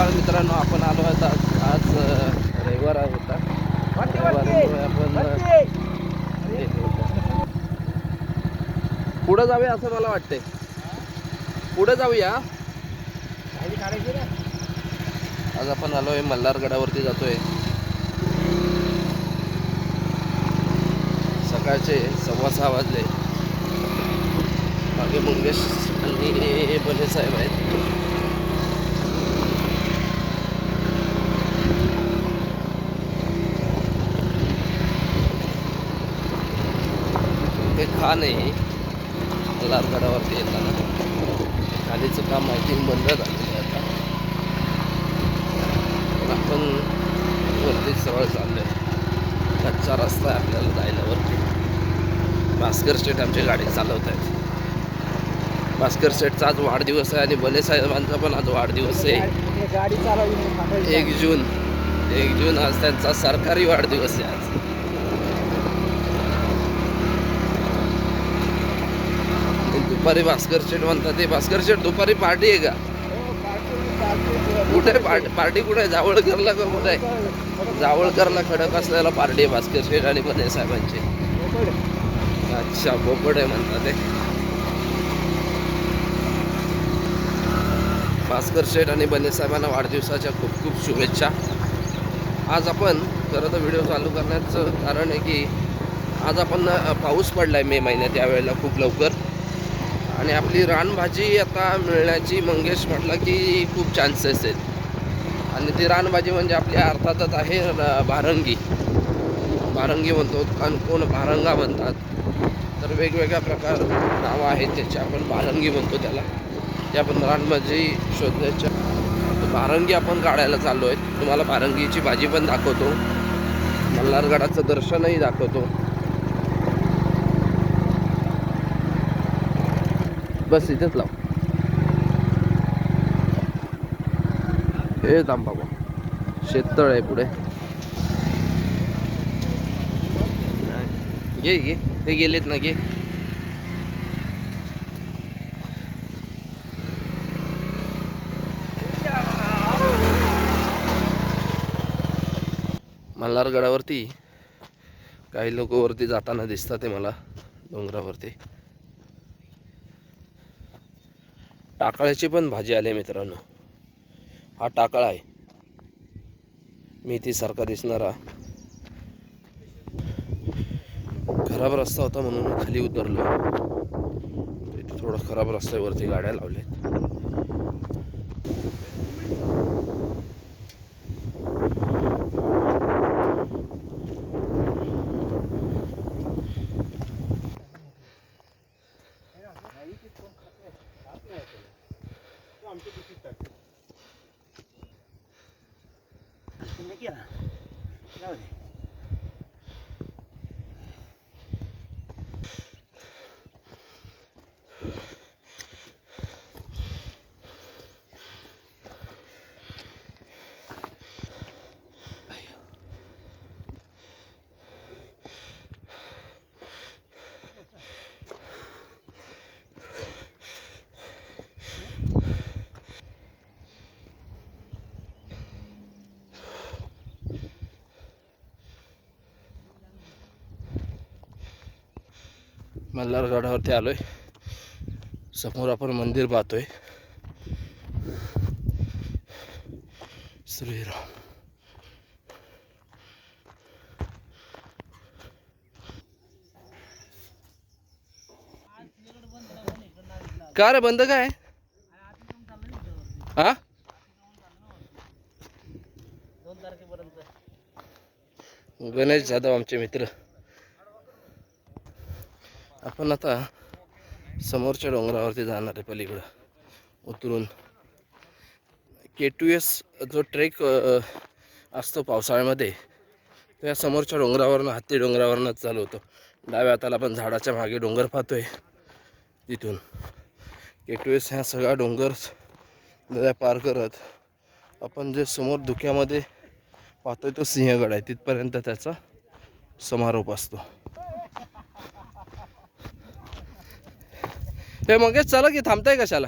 सकाळ मित्रांनो आपण आलो आता आज अ, रविवार होता. रविवारमुळे आपण. पुढं जाऊया असं मला वाटतंय. पुढं जाऊया. आज आपण आलोय मल्हारगडावरती जातोय. सकाळचे सव्वा सहा वाजले. मागे मंगेश आणि बने साहेब आहेत. खान आहे मल्हारगडावरती येताना. खालीचं काम माहिती बंद झालेलं आहे आता. पण आपण वरती सरळ चाललोय. कच्चा रस्ता आहे आपल्याला जायला वरती. भास्कर स्टेट आमची गाडी चालवत आहेत. भास्कर स्टेटचा आज वाढदिवस आहे आणि बले साहेबांचा पण आज वाढदिवस आहे. एक जून. एक जून आज त्यांचा सरकारी वाढदिवस आहे आज आणि दुपारी भास्कर शेठ म्हणतात ते भास्कर शेठ दुपारी पार्टी आहे का? कुठे पार्टी? पार्टी कुठे आहे? जावळकरला का कुठे आहे? जावळकरला खडक असलेला पार्टी आहे भास्कर शेठ आणि बने साहेबांची. अच्छा बोकड आहे म्हणतात ते. भास्कर शेठ आणि बने साहेबांना वाढदिवसाच्या खूप खूप शुभेच्छा. आज आपण खरं तर व्हिडिओ चालू करण्याचं कारण आहे की आज आपण पाऊस पडला आहे मे महिन्यात यावेळेला खूप लवकर. आणि आपली रानभाजी आता मिळण्याची मंगेश म्हटलं की खूप चान्सेस आहेत. आणि ती रानभाजी म्हणजे आपल्या अर्थातच आहे भारंगी. भारंगी म्हणतो आणि कोण भारंगा म्हणतात? तर वेगवेगळ्या प्रकार नावं आहेत त्याचे. आपण भारंगी म्हणतो त्याला. ते आपण रानभाजी शोधण्याच्या भारंगी आपण काढायला चाललो आहे तुम्हाला भारंगीची भाजी पण दाखवतो. मल्हारगडाचं दर्शनही दाखवतो. बस इथेच लाव. हे थांब बाबा. शेततळ आहे पुढे. घे घे हे गेलेत ना घे मल्हारगडावरती काही लोक वरती जाताना दिसतात ते मला डोंगरावरती. टाकळ्याची पण भाजी आली आहे मित्रांनो. हा टाकळा आहे. मेथीसारखा दिसणारा. खराब रस्ता होता म्हणून मी खाली उतरलो. थोडा खराब रस्त्यावरती गाड्या लावल्या maravilla. मल्हारगडावरती आलोय. समोर आपण मंदिर पाहतोय. श्रीराम. का रे बंद काय? हा गणेश जाधव आमचे मित्र. आपण आता समोरच्या डोंगरावरती जाणार आहे पलीकडं. उतरून. के टू एस जो ट्रेक असतो पावसाळ्यामध्ये तो या समोरच्या डोंगरावरनं हत्ती डोंगरावरनंच चालू होतो. डाव्या हाताला आपण झाडाच्या मागे डोंगर पाहतोय तिथून. के टू एस ह्या सगळा डोंगर नद्या पार करत आपण जे समोर धुक्यामध्ये पाहतोय तो सिंहगड आहे. तिथपर्यंत त्याचा समारोप असतो. हे मगेच चला की थांबताय कशाला?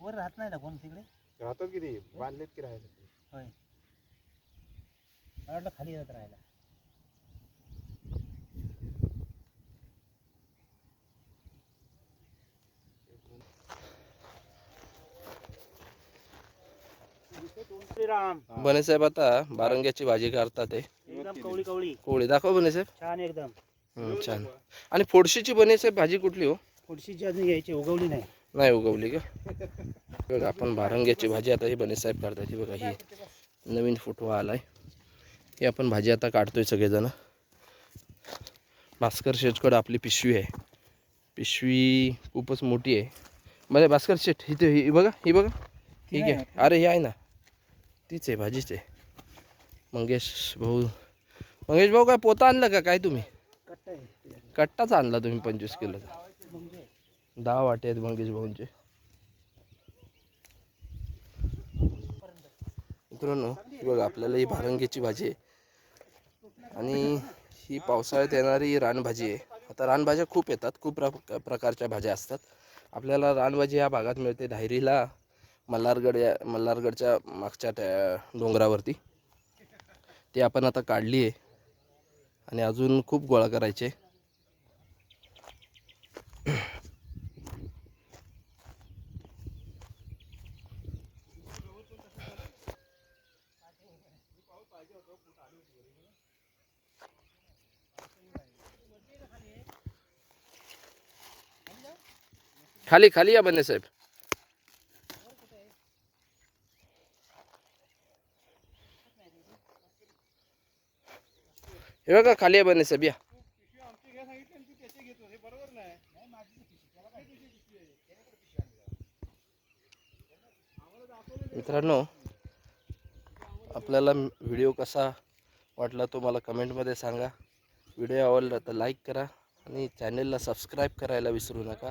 वर राहत नाही ना कोण तिकडे? राहतात किती बांधलेत की राहायला होय. मला वाटलं खाली जात राहायला. श्रीराम. बने साहेब आता बारंग्याची भाजी करतात ते एकदम कवळी कवळी. कोळी दाखव बने साहेब. छान एकदम. छान. आणि फोडशीची बने साहेब भाजी कुठली हो? थोडीशी अजून यायची उगवली नाही. नाही उगवली का? बघा आपण बारंग्याची भाजी आता ही बने साहेब करतात ही बघा ही नवीन फुटवा आलाय. ही आपण भाजी आता काढतोय सगळेजण. भास्कर शेठकडं आपली पिशवी आहे. पिशवी खूपच मोठी आहे. बरं भास्कर शेठ ही ते ही बघा. ही बघा ठीक आहे अरे ही आहे ना. तीच आहे भाजीच आहे. मंगेश भाऊ. मंगेश भाऊ काय पोता आणलं का? काय तुम्ही? कट्ट आहे. कट्टाच आणला तुम्ही पंचवीस किलोचा. दहा वाटे आहेत मंगेश भाऊंचे. मित्रांनो बघा आपल्याला ही भारंगीची भाजी आहे. आणि ही पावसाळ्यात येणारी रानभाजी आहे. आता रानभाज्या खूप येतात खूप प्र प्रकारच्या भाज्या असतात. आपल्याला रानभाजी या भागात मिळते धायरीला मल्हारगड या मल्हारगडच्या मागच्या त्या डोंगरावरती. ती आपण आता काढली आहे. आणि अजून खूप गोळा करायचे खाली खाली या बने साहेब. हे बघा खाली या बने साहेब या. मित्रांनो आपल्याला व्हिडिओ कसा वाटला तो मला कमेंटमध्ये सांगा. व्हिडिओ आवडला तर लाईक करा आणि चॅनलला सबस्क्राईब करायला विसरू नका.